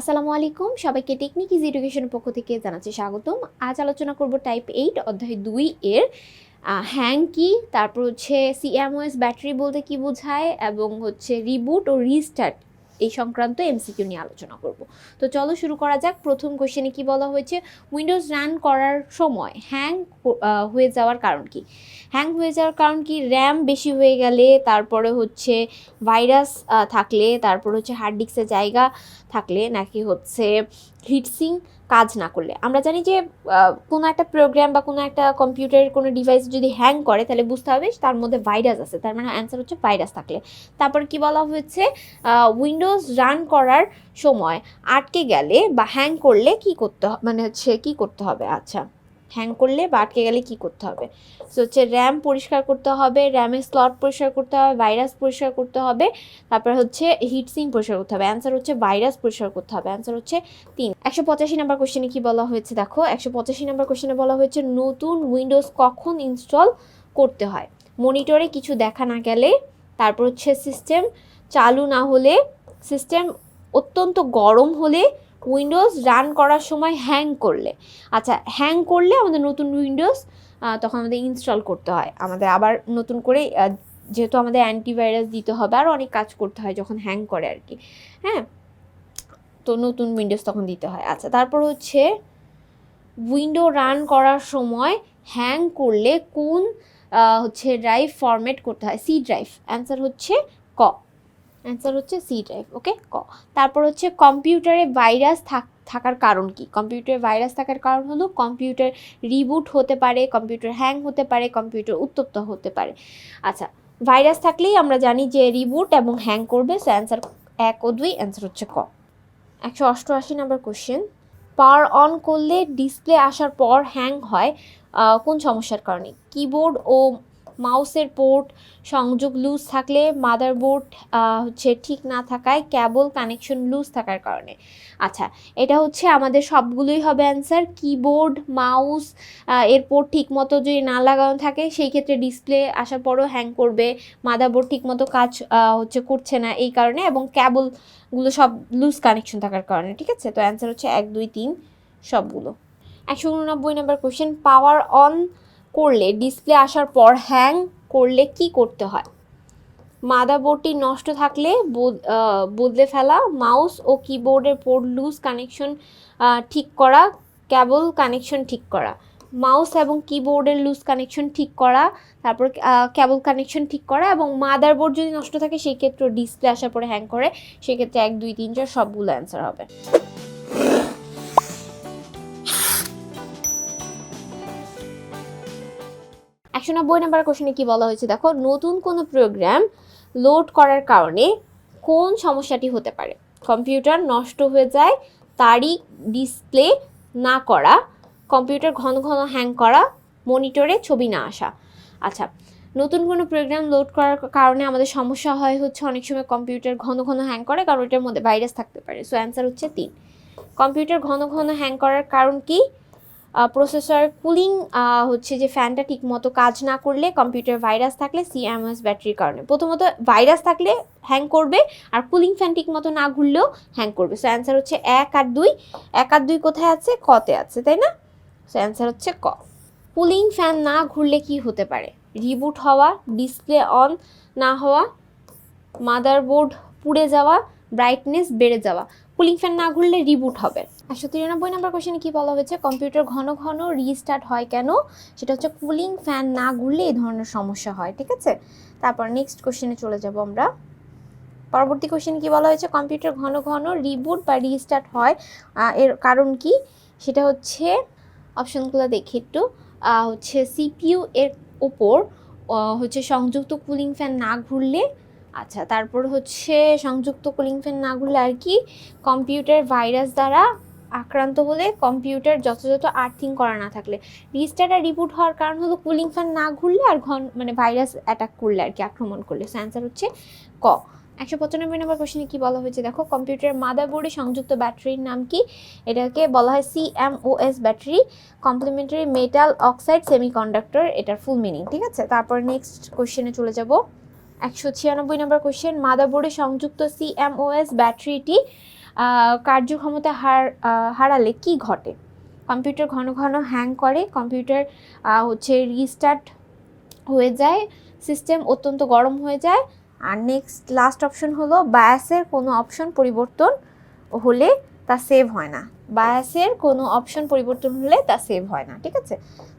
আসসালামু আলাইকুম। সবাইকে টেকনিক ইজ এডুকেশনের পক্ষ থেকে জানাচ্ছি স্বাগতম। আজ আলোচনা করব টাইপ এইট অধ্যায় দুই এর হ্যাং কি? তারপর হচ্ছে সিএমওএস ব্যাটারি বলতে কি বোঝায়? এবং হচ্ছে রিবুট ও রিস্টার্ট এই সংক্রান্ত এমসিকিউ নিয়ে আলোচনা করব। তো চলো শুরু করা যাক। প্রথম কোশ্চেনে কি বলা হয়েছে? উইন্ডোজ রান করার সময় হ্যাং হয়ে যাওয়ার কারণ কি? হ্যাং হয়ে যাওয়ার কারণ কি? র্যাম বেশি হয়ে গেলে তারপরে হচ্ছে ভাইরাস থাকলে, তারপর হচ্ছে হার্ড ডিস্কের জায়গা থাকলে, নাকি হচ্ছে হিটসিং কাজ না করলে। আমরা জানি যে কোনো একটা প্রোগ্রাম বা কোনো একটা কম্পিউটারের কোনো ডিভাইস যদি হ্যাং করে, তাহলে বুঝতে হবে তার মধ্যে ভাইরাস আছে। তার মানে অ্যান্সার হচ্ছে ভাইরাস থাকলে। তারপর কি বলা হয়েছে? উইন্ডোজ রান করার সময় আটকে গেলে বা হ্যাং করলে কি করতে মানে হচ্ছে কি করতে হবে? আচ্ছা। হ্যাং করলে বা আটকে গেলে কি করতে হবে? সো হচ্ছে র্যাম পরিষ্কার করতে হবে র্যামের স্লট পরিষ্কার করতে হবে ভাইরাস পরিষ্কার করতে হবে, তারপর হচ্ছে হিটসিং পরিষ্কার করতে হবে। অ্যান্সার হচ্ছে ভাইরাস পরিষ্কার করতে হবে। অ্যান্সার হচ্ছে তিন। একশো পঁচাশি নাম্বার কোশ্চেনে কি বলা হয়েছে দেখো? একশো পঁচাশি নাম্বার কোশ্চেনে বলা হয়েছে নতুন উইন্ডোজ কখন ইনস্টল করতে হয়? মনিটরে কিছু দেখা না গেলে, তারপর হচ্ছে সিস্টেম চালু না হলে সিস্টেম অত্যন্ত গরম হলে উইন্ডোজ রান করার সময় হ্যাং করলে। আচ্ছা হ্যাং করলে আমাদের নতুন উইন্ডোজ তখন আমাদের ইনস্টল করতে হয়। আমাদের আবার নতুন করে যেহেতু আমাদের অ্যান্টিভাইরাস দিতে হবে, আর অনেক কাজ করতে হয় যখন হ্যাং করে আর কি। হ্যাঁ? তো নতুন উইন্ডোজ তখন দিতে হয়। আচ্ছা তারপর হচ্ছে উইন্ডো রান করার সময় হ্যাং করলে কোন হচ্ছে ড্রাইভ ফরম্যাট করতে হয়? C drive. অ্যান্সার হচ্ছে ক। অ্যান্সার হচ্ছে সি ড্রাইভ ওকে ক। তারপর হচ্ছে কম্পিউটারে ভাইরাস থাক, থাকার কারণ কি? কম্পিউটারে ভাইরাস থাকার কারণ হলো কম্পিউটার রিবুট হতে পারে কম্পিউটার হ্যাং হতে পারে কম্পিউটার উত্তপ্ত হতে পারে। আচ্ছা ভাইরাস থাকলেই আমরা জানি যে রিবুট এবং হ্যাং করবে সো অ্যান্সার এক ও দুই অ্যান্সার হচ্ছে ক। একশো অষ্টআশি নাম্বার কোশ্চেন পাওয়ার অন করলে ডিসপ্লে আসার পর হ্যাং হয় কোন সমস্যার কারণে? কিবোর্ড ও মাউসের পোর্ট, সংযোগ লুজ থাকলে মাদারবোর্ড হচ্ছে ঠিক না থাকায় ক্যাবল কানেকশন লুজ থাকার কারণে। আচ্ছা এটা হচ্ছে আমাদের সবগুলোই হবে অ্যান্সার। কিবোর্ড, মাউস এর পোর্ট ঠিক মতো যদি না লাগানো থাকে, সেই ক্ষেত্রে ডিসপ্লে আসার পরও হ্যাং করবে। মাদারবোর্ড ঠিক মতো কাজ হচ্ছে করছে না এই কারণে এবং ক্যাবলগুলো সব লুজ কানেকশন থাকার কারণে, ঠিক আছে? তো অ্যান্সার হচ্ছে এক, দুই, তিন, সবগুলো। একশো উননব্বই নম্বর কোশ্চেন, পাওয়ার অন করলে ডিসপ্লে আসার পর হ্যাং করলে কি করতে হয়? মাদারবোর্ডটি নষ্ট থাকলে বদ- বদলে ফেলা মাউস ও কিবোর্ডের পোর্ট লুজ কানেকশন ঠিক করা কেবল কানেকশন ঠিক করা মাউস এবং কিবোর্ডের লুজ কানেকশন ঠিক করা, তারপর কেবল কানেকশন ঠিক করা এবং মাদারবোর্ড যদি নষ্ট থাকে, সেই ক্ষেত্রে ডিসপ্লে আসার পরে হ্যাং করে, সেক্ষেত্রে এক, দুই, তিন, চার সবগুলো অ্যান্সার হবে। একশো নব্বই নাম্বার কোশ্চেনে কি বলা হয়েছে? দেখো, নতুন কোনো প্রোগ্রাম লোড করার কারণে কোন সমস্যাটি হতে পারে? কম্পিউটার নষ্ট হয়ে যায় তারিখ ডিসপ্লে না করা কম্পিউটার ঘন ঘন হ্যাং করা মনিটরে ছবি না আসা। আচ্ছা নতুন কোনো প্রোগ্রাম লোড করার কারণে আমাদের সমস্যা হয় হচ্ছে অনেক সময় কম্পিউটার ঘন ঘন হ্যাং করে, কারণ এটার মধ্যে ভাইরাস থাকতে পারে। সো অ্যান্সার হচ্ছে তিন। কম্পিউটার ঘন ঘন হ্যাং করার কারণ কি? প্রসেসর কুলিং হচ্ছে যে ফ্যানটা ঠিকমতো কাজ না করলে কম্পিউটার ভাইরাস থাকলে সিএমএস ব্যাটারির কারণে। প্রথমত ভাইরাস থাকলে হ্যাং করবে আর কুলিং ফ্যান ঠিকমতো না ঘুরলেও হ্যাং করবে। সো অ্যান্সার হচ্ছে এক আর দুই। এক আর দুই কোথায় আছে? কতে আছে, তাই না? সো অ্যান্সার হচ্ছে ক। কুলিং ফ্যান না ঘুরলে কি হতে পারে? রিবুট হওয়া ডিসপ্লে অন না হওয়া মাদারবোর্ড পুড়ে যাওয়া ব্রাইটনেস বেড়ে যাওয়া। কুলিং ফ্যান না ঘুরলে রিবুট হবে। একশো তিরানব্বই নম্বর কোশ্চেনে কি বলা হয়েছে? কম্পিউটার ঘন ঘন রিস্টার্ট হয় কেন? সেটা হচ্ছে কুলিং ফ্যান না ঘুরলে এই ধরনের সমস্যা হয়, ঠিক আছে? তারপর নেক্সট কোশ্চেনে চলে যাব আমরা। পরবর্তী কোশ্চেনে কি বলা হয়েছে? কম্পিউটার ঘন ঘন রিবুট বা রিস্টার্ট হয় এর কারণ কি? সেটা হচ্ছে অপশনগুলো দেখি একটু হচ্ছে সিপিইউ এর ওপর হচ্ছে সংযুক্ত কুলিং ফ্যান না ঘুরলে আচ্ছা তারপর হচ্ছে সংযুক্ত কুলিং ফ্যান না ঘুরলে আর কি কম্পিউটার ভাইরাস দ্বারা আক্রান্ত হলে কম্পিউটার যথাযথ আর্থিং করা না থাকলে। রিস্টার্ট আর রিবুট হওয়ার কারণ হলো কুলিং ফ্যান না ঘুরলে আর ঘন মানে ভাইরাস অ্যাটাক করলে আর কি, আক্রমণ করলে। সো অ্যান্সার হচ্ছে ক। একশো পঁচানব্বই নম্বর কোশ্চেনে কী বলা হয়েছে? দেখো, কম্পিউটার মাদারবোর্ডে সংযুক্ত ব্যাটারির নাম কি? এটাকে বলা হয় CMOS battery complementary metal oxide semiconductor এটার ফুল মিনিং ঠিক আছে? তারপর নেক্সট কোশ্চেনে চলে যাব। একশো ছিয়ানব্বই নম্বর কোশ্চেন মাদারবোর্ডে সংযুক্ত সিএমওএস ব্যাটারিটি কার্যক্ষমতা হার হারালে কি ঘটে? কম্পিউটার ঘন ঘন হ্যাং করে, কম্পিউটার হচ্ছে রিস্টার্ট হয়ে যায় সিস্টেম অত্যন্ত গরম হয়ে যায়, আর নেক্সট লাস্ট অপশন হলো বায়াসের কোনো অপশন পরিবর্তন হলে তা সেভ হয় না। বায়াসের কোনো অপশন পরিবর্তন হলে তা সেভ হয় না, ঠিক আছে?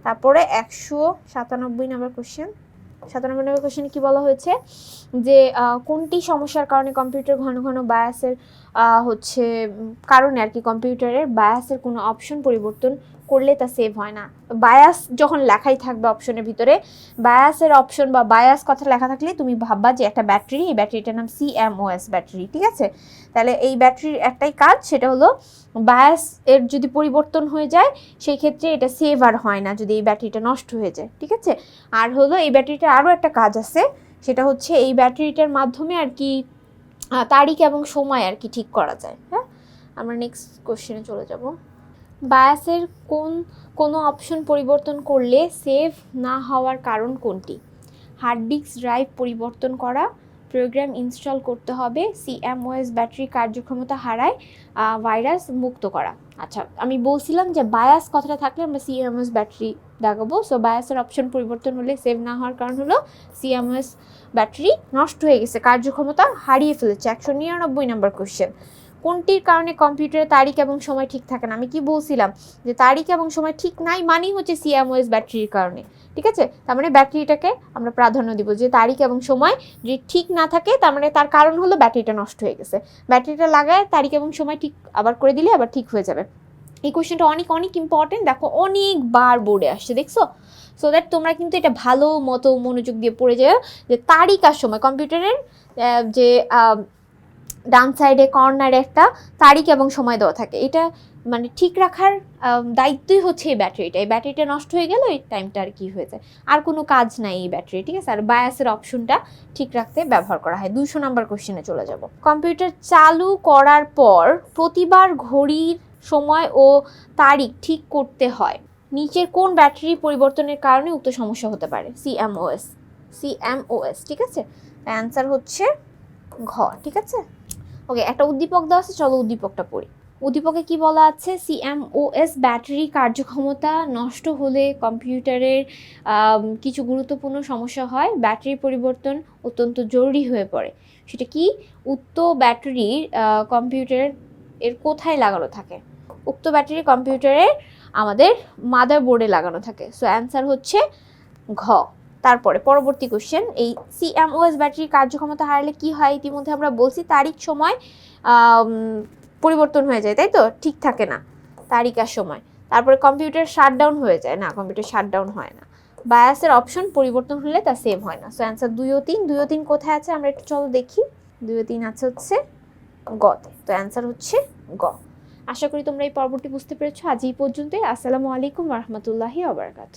তারপরে একশো সাতানব্বই নম্বর কোশ্চেন সাতানব্বই নম্বর কোশ্চেনে কি বলা হয়েছে? যে কোনটি সমস্যার কারণে কম্পিউটার ঘন ঘন বায়াসের হচ্ছে কারণে আর কি কম্পিউটারের বায়াসের কোনো অপশন পরিবর্তন করলে তা সেভ হয় না। বায়াস যখন লেখাই থাকবে অপশনের ভিতরে, বায়াসের অপশন বা বায়াস কথা লেখা থাকলে তুমি ভাববা যে একটা ব্যাটারি, এই ব্যাটারিটার নাম সিএমওএস ব্যাটারি, ঠিক আছে? তাহলে এই ব্যাটারির একটাই কাজ, সেটা হলো বায়াস এর যদি পরিবর্তন হয়ে যায়, সেই ক্ষেত্রে এটা সেভ আর হয় না যদি এই ব্যাটারিটা নষ্ট হয়ে যায়, ঠিক আছে? আর হলো এই ব্যাটারিটার আরও একটা কাজ আছে, সেটা হচ্ছে এই ব্যাটারিটার মাধ্যমে আর কি তারিখ এবং সময় আর কি ঠিক করা যায় হ্যাঁ? আমরা নেক্সট কোশ্চেনে চলে যাব। বায়াসের কোন, কোনো অপশন পরিবর্তন করলে সেভ না হওয়ার কারণ কোনটি? হার্ড ডিস্ক ড্রাইভ পরিবর্তন করা প্রোগ্রাম ইনস্টল করতে হবে সিএমওএস ব্যাটারি কার্যক্ষমতা হারায় ভাইরাস মুক্ত করা। আচ্ছা আমি বলছিলাম যে বায়াস কথাটা থাকলে আমরা সিএমএস ব্যাটারি দেখাবো সো বায়াসের অপশন পরিবর্তন হলে সেভ না হওয়ার কারণ হলো সিএমএস ব্যাটারি নষ্ট হয়ে গেছে। কার্যক্ষমতা হারিয়ে ফেলেছে। একশো নিরানব্বই নম্বর কোয়েশ্চেন কোনটির কারণে কম্পিউটারে তারিখ এবং সময় ঠিক থাকে না? আমি কি বলছিলাম যে তারিখ এবং সময় ঠিক নাই মানেই হচ্ছে সিএমওএস ব্যাটারির কারণে। ঠিক আছে? তার মানে ব্যাটারিটাকে আমরা প্রাধান্য দিব যে তারিখ এবং সময় যদি ঠিক না থাকে, তার মানে তার কারণ হলো ব্যাটারিটা নষ্ট হয়ে গেছে। ব্যাটারিটা লাগায় তারিখ এবং সময় ঠিক আবার করে দিলে আবার ঠিক হয়ে যাবে। এই কোয়েশ্চেনটা অনেক অনেক ইম্পর্টেন্ট দেখো, অনেকবার বোর্ডে আসছে, দেখছ? সো দ্যাট তোমরা কিন্তু এটা ভালো মতো মনোযোগ দিয়ে পড়ে যাও, যে তারিখ আর সময়। কম্পিউটারের যে ডান সাইডে কর্নারে একটা তারিখ এবং সময় দেওয়া থাকে। এটা মানে ঠিক রাখার দায়িত্বই হচ্ছে এই ব্যাটারিটা। এই ব্যাটারিটা নষ্ট হয়ে গেল, এই টাইমটা আর কি হয়ে যায় আর কোনো কাজ নাই এই ব্যাটারি, ঠিক আছে? আর বায়াসের অপশনটা ঠিক রাখতে ব্যবহার করা হয়। দুশো নাম্বার কোশ্চেনে চলে যাব। কম্পিউটার চালু করার পর প্রতিবার ঘড়ির সময় ও তারিখ ঠিক করতে হয়। নিচের কোন ব্যাটারি পরিবর্তনের কারণে উক্ত সমস্যা হতে পারে? সিএমওএস সিএমওএস ঠিক আছে? অ্যান্সার হচ্ছে ঘ, ঠিক আছে? ওকে একটা উদ্দীপক দেওয়া আছে, চলো উদ্দীপকটা পড়ি। উদ্দীপকে কি বলা আছে? সিএমওএস ব্যাটারি কার্যক্ষমতা নষ্ট হলে কম্পিউটারের কিছু গুরুত্বপূর্ণ সমস্যা হয় ব্যাটারি পরিবর্তন অত্যন্ত জরুরি হয়ে পড়ে। সেটা কি? উক্ত ব্যাটারি কম্পিউটার এর কোথায় লাগানো থাকে? উক্ত ব্যাটারি কম্পিউটারের আমাদের মাদার বোর্ডে লাগানো থাকে। সো অ্যান্সার হচ্ছে ঘ। তারপরে পরবর্তী কোশ্চেন এই সিএমওএস ব্যাটারি কার্যক্ষমতা হারালে কি হয়? ইতিমধ্যে আমরা বলছি তারিখ, সময় পরিবর্তন হয়ে যায়, তাই তো? ঠিক থাকে না। তারিখ আর সময়। তারপরে কম্পিউটার শাটডাউন হয়ে যায়। না, কম্পিউটার শাটডাউন হয় না। বায়াসের অপশন পরিবর্তন হলে তা সেম হয় না। সো অ্যান্সার দুই ও তিন। দুই ও তিন কোথায় আছে? আমরা একটু চলো দেখি। দুই ও তিন আছে হচ্ছে গতে তো অ্যান্সার হচ্ছে গ আশা করি তোমরা এই পর্বটি বুঝতে পেরেছ। আজ এই পর্যন্তই। আসসালামু আলাইকুম রহমতুল্লাহি আবরকাত